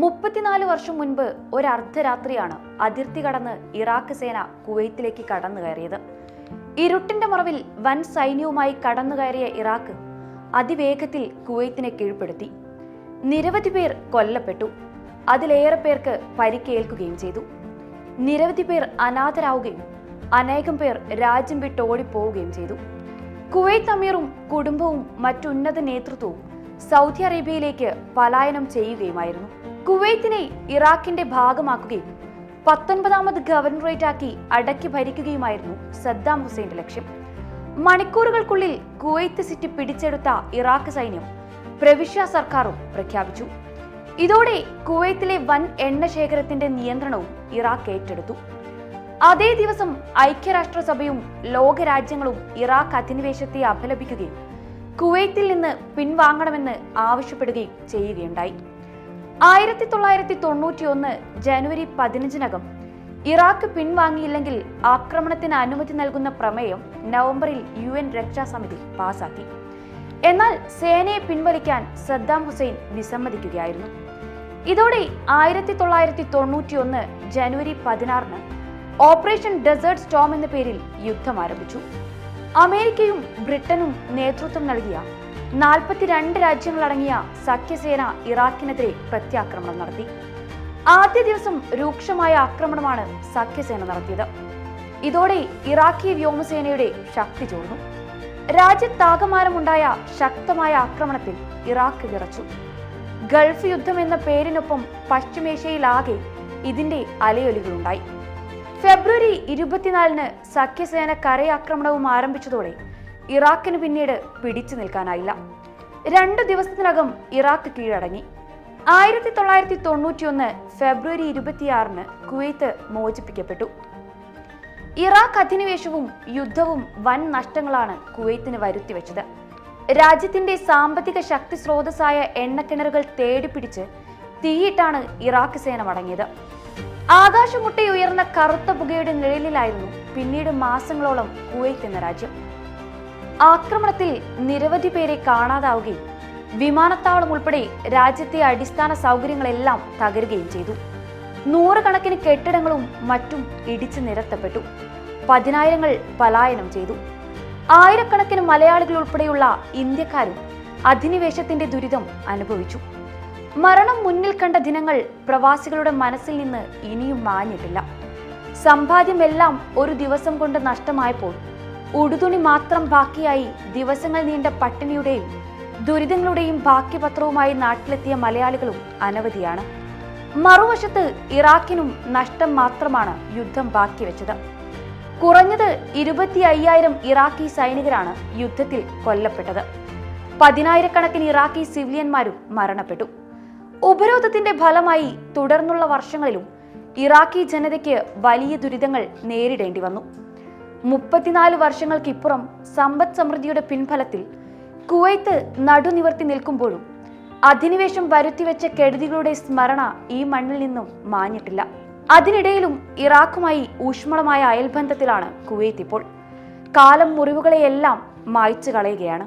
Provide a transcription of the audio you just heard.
മുപ്പത്തിനാല് വർഷം മുൻപ് ഒരു അർദ്ധരാത്രിയാണ് അതിർത്തി കടന്ന് ഇറാഖ് സേന കുവൈത്തിലേക്ക് കടന്നു കയറിയത് ഇരുട്ടിന്റെ മറവിൽ വൻ സൈന്യവുമായി കടന്നു കയറിയ ഇറാഖ് അതിവേഗത്തിൽ കുവൈത്തിനെ കീഴ്പ്പെടുത്തി. നിരവധി പേർ കൊല്ലപ്പെട്ടു. അതിലേറെ പേർക്ക് പരിക്കേൽക്കുകയും ചെയ്തു. നിരവധി പേർ അനാഥരാവുകയും അനേകം പേർ രാജ്യം വിട്ട് ഓടിപ്പോവുകയും ചെയ്തു. കുവൈത്ത് അമീറും കുടുംബവും മറ്റുന്നത നേതൃത്വവും സൗദി അറേബ്യയിലേക്ക് പലായനം ചെയ്യുകയുമായിരുന്നു. കുവൈത്തിനെ ഇറാഖിന്റെ ഭാഗമാക്കുകയും പത്തൊൻപതാമത് ഗവർണറേറ്റാക്കി അടക്കി ഭരിക്കുകയുമായിരുന്നു സദ്ദാം ഹുസൈന്റെ ലക്ഷ്യം. മണിക്കൂറുകൾക്കുള്ളിൽ കുവൈത്ത് സിറ്റി പിടിച്ചെടുത്ത ഇറാഖ് സൈന്യം പ്രവിശ്യ സർക്കാരും പ്രഖ്യാപിച്ചു. ഇതോടെ കുവൈത്തിലെ വൻ എണ്ണ ശേഖരത്തിന്റെ നിയന്ത്രണവും ഇറാഖ് ഏറ്റെടുത്തു. അതേ ദിവസം ഐക്യരാഷ്ട്രസഭയും ലോകരാജ്യങ്ങളും ഇറാഖ് അധിനിവേശത്തെ അപലപിക്കുകയും കുവൈത്തിൽ നിന്ന് പിൻവാങ്ങണമെന്ന് ആവശ്യപ്പെടുകയും ചെയ്യുകയുണ്ടായി. ആയിരത്തി തൊള്ളായിരത്തി തൊണ്ണൂറ്റി ഒന്ന് ജനുവരി പതിനഞ്ചിനകം ഇറാഖ് പിൻവാങ്ങിയില്ലെങ്കിൽ ആക്രമണത്തിന് അനുമതി നൽകുന്ന പ്രമേയം നവംബറിൽ യു എൻ രക്ഷാസമിതി പാസാക്കി. എന്നാൽ സേനയെ പിൻവലിക്കാൻ സദ്ദാം ഹുസൈൻ വിസമ്മതിക്കുകയായിരുന്നു. ഇതോടെ ആയിരത്തി തൊള്ളായിരത്തി തൊണ്ണൂറ്റി ഒന്ന് ജനുവരി പതിനാറിന് ഓപ്പറേഷൻ ഡെസേർട്ട് സ്റ്റോം എന്ന പേരിൽ യുദ്ധം ആരംഭിച്ചു. അമേരിക്കയും ബ്രിട്ടനും നേതൃത്വം നൽകിയ നാൽപ്പത്തിരണ്ട് രാജ്യങ്ങളടങ്ങിയ സഖ്യസേന ഇറാഖിനെതിരെ പ്രത്യാക്രമണം നടത്തി. ആദ്യ ദിവസം രൂക്ഷമായ ആക്രമണമാണ് സഖ്യസേന നടത്തിയത്. ഇതോടെ ഇറാഖി വ്യോമസേനയുടെ ശക്തി ചോർന്നു. രാജ്യത്താകമാനമുണ്ടായ ശക്തമായ ആക്രമണത്തിൽ ഇറാഖ് വിറച്ചു. ഗൾഫ് യുദ്ധം എന്ന പേരിനൊപ്പം പശ്ചിമേഷ്യയിലാകെ ഇതിന്റെ അലയൊലികളുണ്ടായി. ഫെബ്രുവരി ഇരുപത്തിനാലിന് സഖ്യസേന കരയാക്രമണവും ആരംഭിച്ചതോടെ ഇറാഖിന് പിന്നീട് പിടിച്ചു നിൽക്കാനായില്ല. രണ്ടു ദിവസത്തിനകം ഇറാഖ് കീഴടങ്ങി. ആയിരത്തി തൊള്ളായിരത്തി തൊണ്ണൂറ്റിയൊന്ന് ഫെബ്രുവരി ഇരുപത്തിയാറിന് കുവൈത്ത് മോചിപ്പിക്കപ്പെട്ടു. ഇറാഖ് അധിനിവേശവും യുദ്ധവും വൻ നഷ്ടങ്ങളാണ് കുവൈത്തിന് വരുത്തിവെച്ചത്. രാജ്യത്തിന്റെ സാമ്പത്തിക ശക്തി സ്രോതസ്സായ എണ്ണക്കിണറുകൾ തേടിപ്പിടിച്ച് തീയിട്ടാണ് ഇറാഖ് സേന മടങ്ങിയത്. ആകാശമുട്ടയുയർന്ന കറുത്ത പുകയുടെ നിഴലിലായിരുന്നു പിന്നീട് മാസങ്ങളോളം കുവൈത്ത് എന്ന രാജ്യം. ആക്രമണത്തിൽ നിരവധി പേരെ കാണാതാവുകയും വിമാനത്താവളം ഉൾപ്പെടെ രാജ്യത്തെ അടിസ്ഥാന സൗകര്യങ്ങളെല്ലാം തകരുകയും ചെയ്തു. നൂറുകണക്കിന് കെട്ടിടങ്ങളും മറ്റും ഇടിച്ചു നിരത്തപ്പെട്ടു. പതിനായിരങ്ങൾ പലായനം ചെയ്തു. ആയിരക്കണക്കിന് മലയാളികൾ ഉൾപ്പെടെയുള്ള ഇന്ത്യക്കാരും അധിനിവേശത്തിന്റെ ദുരിതം അനുഭവിച്ചു. മരണം മുന്നിൽ കണ്ട ദിനങ്ങൾ പ്രവാസികളുടെ മനസ്സിൽ നിന്ന് ഇനിയും മാഞ്ഞിട്ടില്ല. സമ്പാദ്യമെല്ലാം ഒരു ദിവസം കൊണ്ട് നഷ്ടമായപ്പോൾ ഉടുതുണി മാത്രം ബാക്കിയായി ദിവസങ്ങൾ നീണ്ട പട്ടിണിയുടെയും ദുരിതങ്ങളുടെയും ബാക്കിപത്രവുമായി നാട്ടിലെത്തിയ മലയാളികളും അനവധിയാണ്. മറുവശത്ത് ഇറാഖിനും നഷ്ടം മാത്രമാണ് യുദ്ധം ബാക്കി വെച്ചത് കുറഞ്ഞത് ഇരുപത്തി അയ്യായിരം ഇറാഖി സൈനികരാണ് യുദ്ധത്തിൽ കൊല്ലപ്പെട്ടത്. പതിനായിരക്കണക്കിന് ഇറാഖി സിവിലിയന്മാരും മരണപ്പെട്ടു. ഉപരോധത്തിന്റെ ഫലമായി തുടർന്നുള്ള വർഷങ്ങളിലും ഇറാഖി ജനതയ്ക്ക് വലിയ ദുരിതങ്ങൾ നേരിടേണ്ടി വന്നു. മുപ്പത്തിനാല് വർഷങ്ങൾക്കിപ്പുറം സമ്പദ് സമൃദ്ധിയുടെ പിൻഫലത്തിൽ കുവൈത്ത് നടുനിവർത്തി നിൽക്കുമ്പോഴും അധിനിവേശം വരുത്തിവെച്ച കെടുതികളുടെ സ്മരണ ഈ മണ്ണിൽ നിന്നും മാഞ്ഞിട്ടില്ല. അതിനിടയിലും ഇറാഖുമായി ഊഷ്മളമായ അയൽബന്ധത്തിലാണ് കുവൈത്ത് ഇപ്പോൾ. കാലം മുറിവുകളെയെല്ലാം മായ്ച്ചു കളയുകയാണ്.